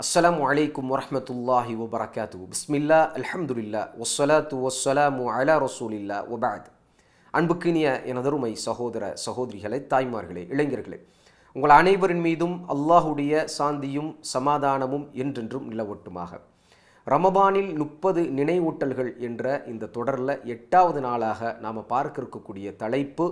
அஸ்லாம் அலைக்கும் வரமத்துல்லாஹி வபரகாத்து பிஸ்மில்லா அலமதுல்லா ஒஸ்வலாத்து ஒஸ்வலாமு அலா ரசூலில்லா ஒபாத் அன்புக்கினிய எனதருமை சகோதர சகோதரிகளை தாய்மார்களே இளைஞர்களே உங்கள் அனைவரின் மீதும் அல்லாஹுடைய சாந்தியும் சமாதானமும் என்றென்றும் நிலவட்டுமாக. ரமபானில் முப்பது நினைவூட்டல்கள் என்ற இந்த தொடரில் எட்டாவது நாளாக நாம் பார்க்க இருக்கக்கூடிய தலைப்பு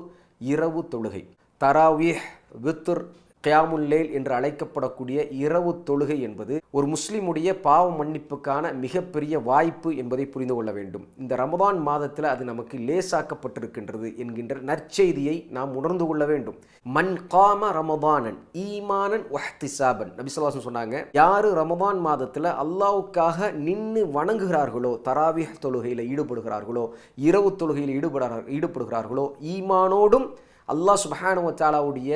இரவு தொழுகை. தராவிஹ் வித்துர் கியாமுல்லேல் என்று அழைக்கப்படக்கூடிய இரவு தொழுகை என்பது ஒரு முஸ்லிமுடைய பாவ மன்னிப்புக்கான மிகப்பெரிய வாய்ப்பு என்பதை புரிந்து கொள்ள வேண்டும். இந்த ரமதான் மாதத்தில் அது நமக்கு லேசாக்கப்பட்டிருக்கின்றது என்கின்ற நற்செய்தியை நாம் உணர்ந்து கொள்ள வேண்டும். மண் காம ரமதானன் ஈமானன் வஹ்திசாபன். நபிசல்லாசன் சொன்னாங்க யாரு ரமதான் மாதத்தில் அல்லாவுக்காக நின்று வணங்குகிறார்களோ தராவிஹ் தொழுகையில் ஈடுபடுகிறார்களோ இரவு தொழுகையில் ஈடுபடுகிறார் ஈடுபடுகிறார்களோ ஈமானோடும் அல்லாஹ் சுபஹானுவத்தாலாவுடைய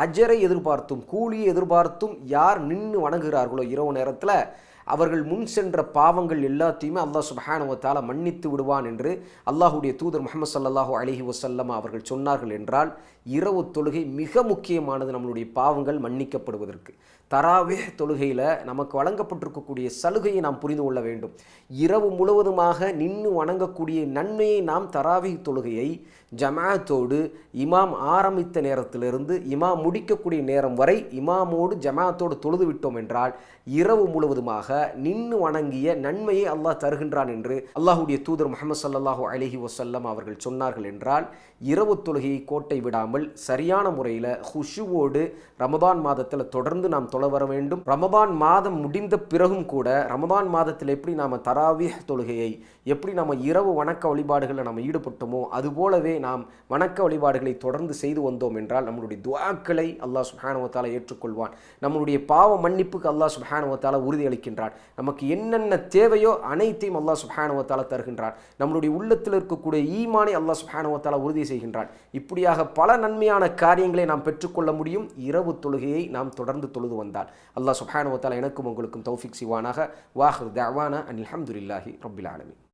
அஜரை எதிர்பார்த்தும் கூலியை எதிர்பார்த்தும் யார் நின்று வணங்குகிறார்களோ இரவு நேரத்தில் அவர்கள் முன் சென்ற பாவங்கள் எல்லாத்தையுமே அல்லாஹ் சுபஹானுவத்தால் மன்னித்து விடுவான் என்று அல்லாஹுடைய தூதர் முகமது சல்லாஹூ அலஹி வசல்லம் அவர்கள் சொன்னார்கள் என்றால் இரவு தொழுகை மிக முக்கியமானது நம்மளுடைய பாவங்கள் மன்னிக்கப்படுவதற்கு. தராவே தொழுகையில் நமக்கு வழங்கப்பட்டிருக்கக்கூடிய சலுகையை நாம் புரிந்து கொள்ள வேண்டும். இரவு முழுவதுமாக நின்று வணங்கக்கூடிய நன்மையை நாம் தராவி தொழுகையை ஜமாத்தோடு இமாம் ஆரம்பித்த நேரத்திலிருந்து இமாம் முடிக்கக்கூடிய நேரம் வரை இமாமோடு ஜமாத்தோடு தொழுது விட்டோம் என்றால் இரவு முழுவதுமாக நின்று வணங்கிய நன்மையை அல்லாஹ் தருகின்றான் என்று அல்லாஹுடைய தூதர் முகமது சல்லாஹூ அலஹி வசல்லம் அவர்கள் சொன்னார்கள் என்றால் இரவு தொழுகையை கோட்டை விடாமல் சரியான முறையில் ஹுஷுவோடு ரமபான் மாதத்தில் தொடர்ந்து நாம் தொலை வர வேண்டும். ரமபான் மாதம் முடிந்த பிறகும் கூட ரமபான் மாதத்தில் எப்படி நாம் தராவிஹ் தொழுகையை எப்படி நம்ம இரவு வணக்க வழிபாடுகளில் நம்ம ஈடுபட்டோமோ அதுபோலவே நாம் வணக்க வழிபாடுகளை தொடர்ந்து செய்து வந்தோம் என்றால் நம்மளுடைய துவாக்களை அல்லாஹ் சுஹானுவத்தால் ஏற்றுக்கொள்வான். நம்மளுடைய பாவ மன்னிப்புக்கு அல்லாஹ் சுஹானுவத்தால் உறுதியளிக்கின்றான். நமக்கு என்னென்ன தேவையோ அனைத்தையும் அல்லாஹ் சுஹானுவத்தால் தருகின்றான் நம்மளுடைய உள்ளத்தில் இருக்கக்கூடிய ஈமானை அல்லாஹ் சுஹானுவத்தால் உறுதி செய்கின்றான் இப்படியாக பல நன்மையான காரியங்களை நாம் பெற்றுக்கொள்ள முடியும். இரவு தொழுகையை நாம் தொடர்ந்து தொழுது வந்தால் அல்லாஹ் சுஹானுவத்தால் எனக்கும் உங்களுக்கும் தௌஃபிக் சிவானாக வாஹ் தவானா அன் அஹமதுல்லாஹி ரபில் ஆலமி